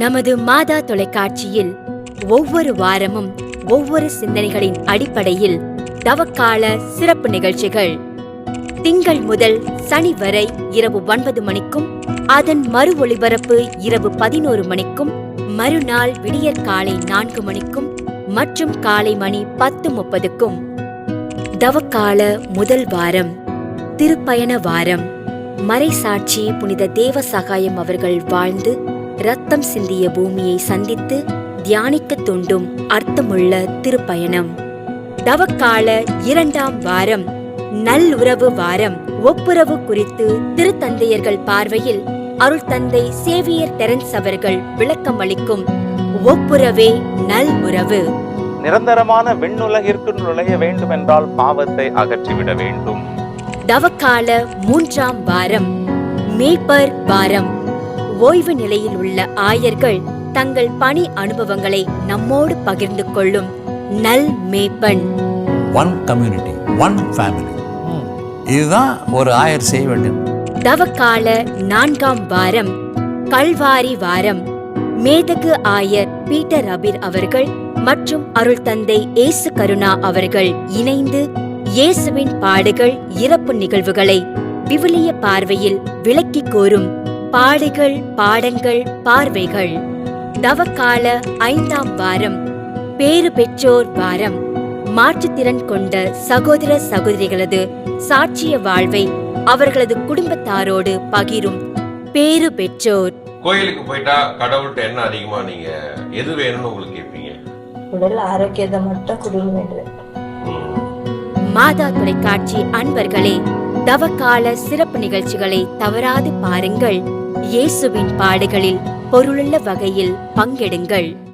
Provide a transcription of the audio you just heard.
நமது மாதா தொலைக்காட்சியில் ஒவ்வொரு வாரமும் ஒவ்வொரு சிந்தனைகளின் அடிப்படையில் தவக்கால சிறப்பு நிகழ்ச்சிகள். திங்கள் முதல் சனி வரை இரவு ஒன்பது மணிக்கும் அதன் மறு ஒளிபரப்பு இரவு பதினோரு மணிக்கும் மறுநாள் விடியற்காலை நான்கு மணிக்கும் மற்றும் காலை மணி பத்து முப்பதுக்கும். தவக்கால முதல் வாரம் திருப்பயண வாரம். மறைசாட்சி புனித தேவ சகாயம் அவர்கள் வாழ்ந்து ரத்தம் சிந்திய பூமியை சந்தித்து தியானிக்க தூண்டும் அர்த்தமுள்ள திருப்பயணம். தவக்கால இரண்டாம் வாரம் நல்லுறவு வாரம் ஒப்புரவு குறித்து திருத்தந்தையர்கள் பார்வையில் அருள் தந்தை சேவியர் டெரன்ஸ் அவர்கள் விளக்கம் அளிக்கும் ஒப்புரவே நல் உறவு. நிரந்தரமான விண்ணுலகிற்கு நுழைய வேண்டுமென்றால் பாவத்தை அகற்றிவிட வேண்டும். தவக்கால மூன்றாம் வாரம் மேய்ப்பர் வாரம். ஓய்வு நிலையில் உள்ள ஆயர்கள் தங்கள் பணி அனுபவங்களை நம்மோடு பகிர்ந்து கொள்ளும் நல் மேய்ப்பன் ஒன் கம்யூனிட்டி ஒன் ஃபேமிலி இதுதான் ஒரு ஆயர் செய்ய வேண்டும். தவக்கால நான்காம் வாரம் கல்வாரி வாரம். மேதகு ஆயர் பீட்டர் அபிர் அவர்கள் மற்றும் அருள் தந்தை ஏசு கருணா அவர்கள் இணைந்து இயேசுவின் பாடுகள் இறப்பு நிகழ்வுகளை விவிலிய பார்வையில் விளக்கிக் கூறும் பாடுகள் பாடங்கள் பார்வைகள். தவக்கால ஐந்தாம் வாரம். பேறு பெற்றோர் வாரம். மாற்றுத்திறன் கொண்ட சகோதர சகோதரிகளது சாட்சிய வாழ்வை அவர்களது குடும்பத்தாரோடு பகிரும் பேறு பெற்றோர். கோயிலுக்கு போயிட்டா கடவுள்கிட்ட என்ன அதிகமா நீங்க எது வேணும்னு உங்களுக்கு கேட்பீங்க? உடல் ஆரோக்கியத்தை மட்டும் கொடுக்க வேண்டியது. மாதா தொலைக்காட்சி அன்பர்களே தவக்கால சிறப்பு நிகழ்ச்சிகளை தவறாது பாருங்கள். இயேசுவின் பாடுகளில் பொருளுள்ள வகையில் பங்கெடுங்கள்.